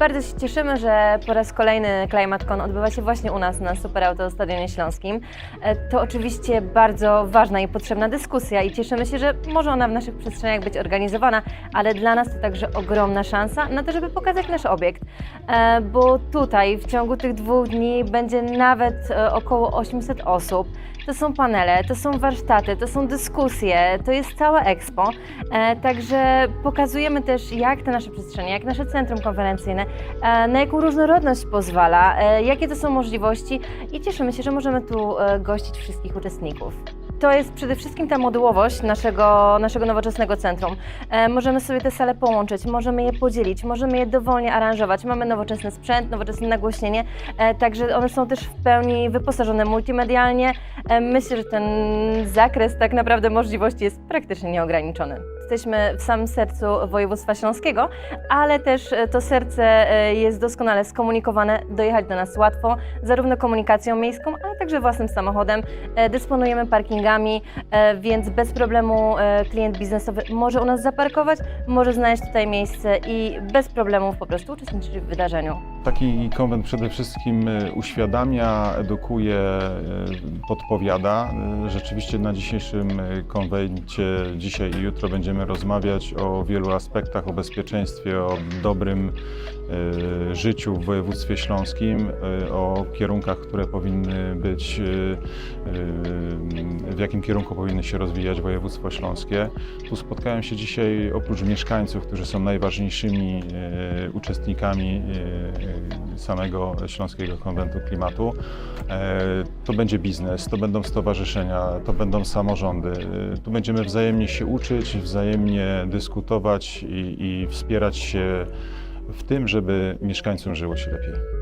Bardzo się cieszymy, że po raz kolejny ClimateCon odbywa się właśnie u nas na Superauto Stadionie Śląskim. E, To oczywiście bardzo ważna i potrzebna dyskusja i cieszymy się, że może ona w naszych przestrzeniach być organizowana, ale dla nas to także ogromna szansa na to, żeby pokazać nasz obiekt. E, Bo tutaj w ciągu tych dwóch dni będzie nawet e, około 800 osób. To są panele, to są warsztaty, to są dyskusje, to jest całe expo. Także pokazujemy też, jak te nasze przestrzenie, jak nasze centrum konferencyjne, na jaką różnorodność pozwala, e, jakie to są możliwości i cieszymy się, że możemy tu e, gościć wszystkich uczestników. To jest przede wszystkim ta modułowość naszego, naszego nowoczesnego centrum. E, możemy sobie te sale połączyć, możemy je podzielić, możemy je dowolnie aranżować. Mamy nowoczesny sprzęt, nowoczesne nagłośnienie, e, także one są też w pełni wyposażone multimedialnie. E, myślę, że ten zakres tak naprawdę możliwości jest praktycznie nieograniczony. Jesteśmy w samym sercu województwa śląskiego, ale też e, to serce e, jest doskonale skomunikowane, dojechać do nas łatwo, zarówno komunikacją miejską, ale także własnym samochodem. E, Dysponujemy parkingami, więc bez problemu klient biznesowy może u nas zaparkować, może znaleźć tutaj miejsce i bez problemów po prostu uczestniczyć w wydarzeniu. Taki konwent przede wszystkim uświadamia, edukuje, podpowiada. Rzeczywiście na dzisiejszym konwencie, dzisiaj i jutro będziemy rozmawiać o wielu aspektach, o bezpieczeństwie, o dobrym y, życiu w województwie śląskim, y, o kierunkach, które powinny być, y, w jakim kierunku powinny się rozwijać województwo śląskie. Tu spotkają się dzisiaj oprócz mieszkańców, którzy są najważniejszymi y, uczestnikami y, samego Śląskiego Konwentu Klimatu. E, To będzie biznes, to będą stowarzyszenia, to będą samorządy. E, Tu będziemy wzajemnie się uczyć, wzajemnie dyskutować i, i wspierać się w tym, żeby mieszkańcom żyło się lepiej.